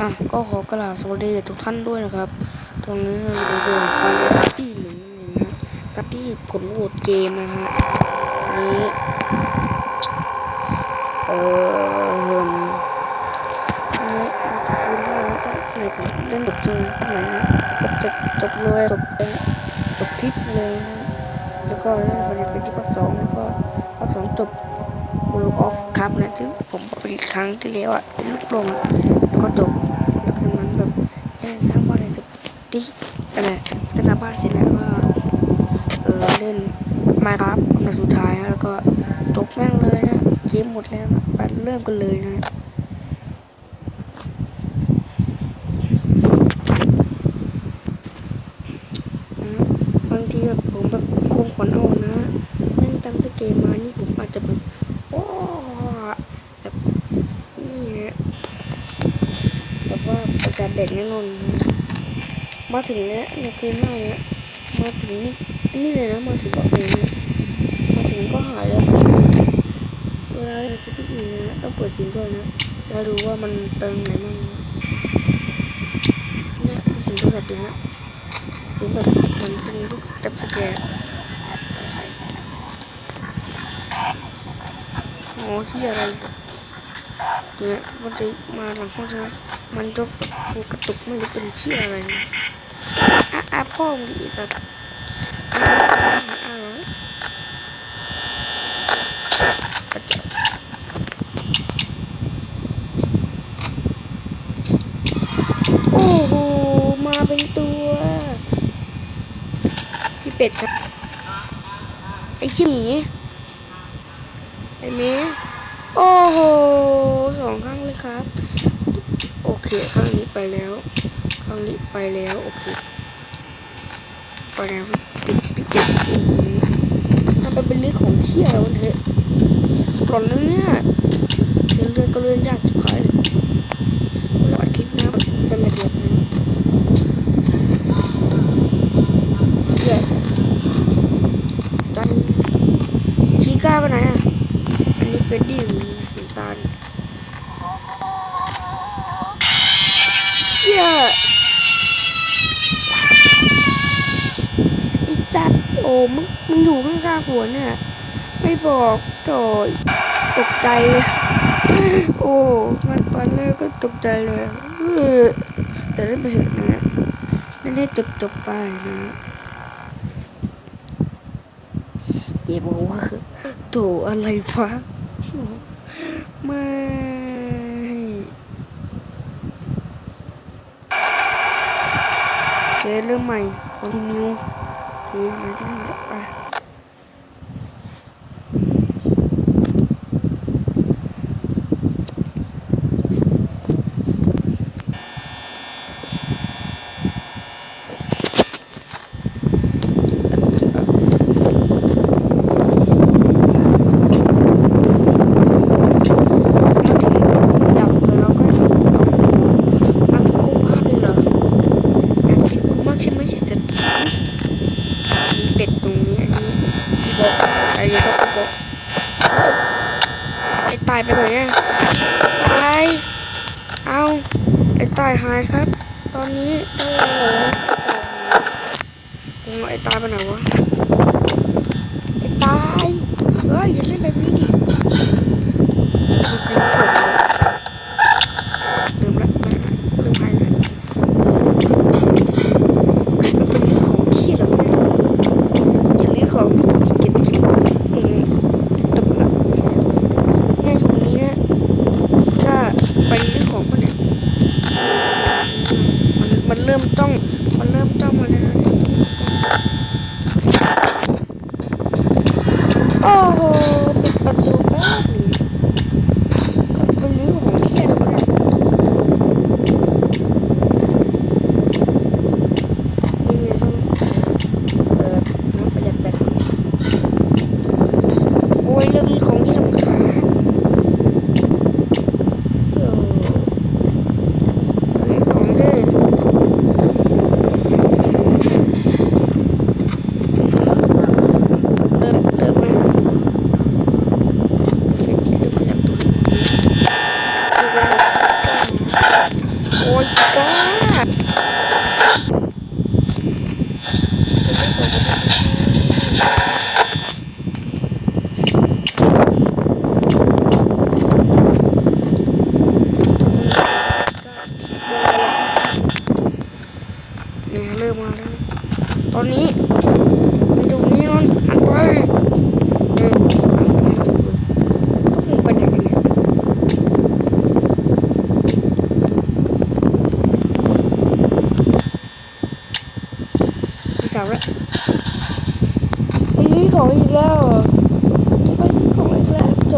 อะก็ขอกล่าวสวัสดีทุกท่านด้วยนะครับ ตรงนี้เราอยู่ในของปาร์ตี้หนึ่งนะปาร์ตี้ผลโหวตเกมนะฮะนี้เออเริ่มนี่คุณเราต้องไหนผมเล่นจบจริงไหนนะจบจบเลยจบเลยจบทิปเลยนะแล้วก็เล่นฟรีฟที่ภาคสองแล้วก็ภาคสองจบ World of Cup นะซึ่ผมไปอีกครั้งที่แล้วอะเป็นลูกลง ก็จบแล้วคืนนั้นแบบแค่สร้างบ้านในสุดที่อะไรตั้งแต่บ้านเสร็จแล้วก็เออเล่นมาครับอันดับสุดท้ายแล้วก็จบแม่งเลยนะเกมหมดแล้วนะไปเริ่มกันเลยนะบางทีแบบผมแบบคงขวัญอ่อนนะแม่งตั้งสเกมมานี่ผมอาจจะแบบโอ้แบบนี่นะแบบ ว่าประสาทเด็กแน่นอนนะมาถึงเนี้ยในคืนหน้าเนี้ยมาถึงนี่นี่เลยนะมาถึงก็เองนมาถึงก็หายแล้วเวลาในฟิตตี้อีนะต้องเปิดสียงด้วยนะจะรู้ว่ามันเป็นไงบ้างนะเนี่ยเสียงโทรศัพท์ดีนะสียงแบบมันเป็นลูกจับสแกร์โอ้ที่อะไรเนี่ยมันจะมาหลังห้องใช่ไหม มันจะแบบกระตุกไม่รู้เป็นเชี่ยอะไรนะอะพ่อมึงดีจัดอ่อะกระจกโอ้โห มาเป็นตัว พี่เป็ดครับ ไอ้ขี้หมีไอ้เมโอ้โห สองข้างเลยครับ โอเคข้างนี้ไปแล้วข้างนี้ไปแล้วโอเคไปแล้วปิดปิดปิดทำไปเป็นเรื่องของเชี่ยวเถอะหล่อนแล้วเนี่ยเรื่องเรื่องก็เรื่องยากชิบหายเลยเราอัดคลิปนะเป็นระเบียบนะเดี๋ยวจันชีก้าไปไหนอะอันนี้เฟรดดี้ สัตว์โอ้มึงมึงอยู่ข้างๆหัวเนี่ยไม่บอกโถยตกใจเลยโอ้มันตอนแรกก็ตกใจเลยแต่ได้ไปเห็นนะนั่ได้จบจบไปนะเดี๋ยวบอกว่าโถอะไรฟ้าไม่เเริ่มใหม่ continue โอเคมาที่นี่แล้วไปมาถึงก็จับเลยแล้วก็กับหมูมาถึงกุ้งพลาดเลยเหรออยากกินกุ้งมากใช่ไหมเสร็จมีเป็ดตรงนี้อันนี้พี่บอกอะไรก็พี่บอกไอ้ ตายไปไหนอะตายเอาไอ้ตายหายครับ ตอนนี้โอ้โหโอ้ไอ้ตายไปไหนวะไอ้ตายเฮ้ยอย่าเล่นแบบนี้ดิ ลืมละลืมใครละใครมันเป็นเรื่องของขี้เหรอเนี่ยอย่าเรียกของที่ผมเก็บเก็บอืมตบละแม่อยู่ตรงนี้นะถ้าไปเรื่องของมันเนี่ยมันมันเริ่มจ้อง มันเริ่มจ้องมาแล้วนะ โอ้โหปิดประตูแป๊บหนึง เป็นเรื่องของเครียดแล้วเนี่ยนี่มีส้มเอ่อน้ำประหยัดแบตโอ้ยเรื่องนี้ของที่สำคัญเจ้าเรื่องของเด้เริ่มเริ่มไหมเฟซที่เริ่มประหยัดตัว เโอ้ยก้าเนี่ยเริ่มมาแล้วนะตอนนี้มันอยู่นี่นอนหันไปเอ๊ะไม่ดีเลยก็คงไปไหนกันเนี่ยสาวละนี่ของอีกแล้วเหรอไปนี่ของอีกแล้วโจ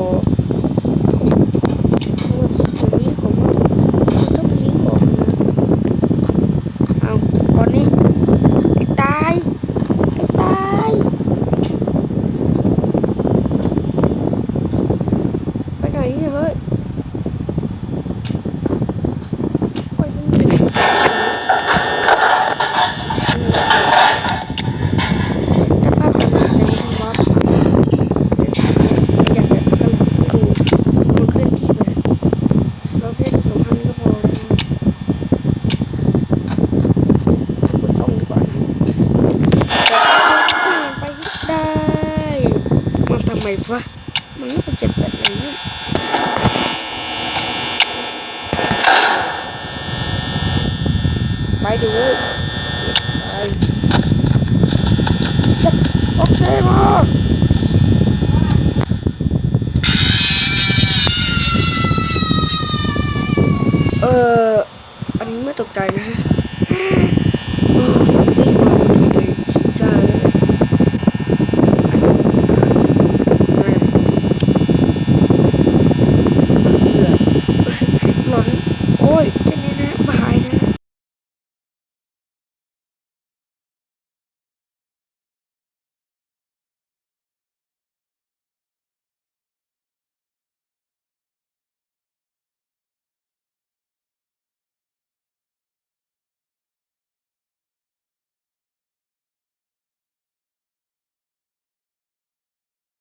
ของนี่ของต้องนี้ของนะเอาตอนนี้ไอ้ตายไอ้ตายไปไหนเนี่ยเฮ้ยไปมันอยู่แต่ภาพแบบนี้แสดงว่าอยากแบบกำลังดูมันเคลื่อนที่ไปเราแค่ดูสองพันก็พอแล้วนะกดกล้องดีกว่านะไปได้มาทำไม วะมันไม่เป็นเจ็ดแปดเลยเนี่ยไปดูไปโอเคมาเอออันนี้ไม่ตกใจนะฮะ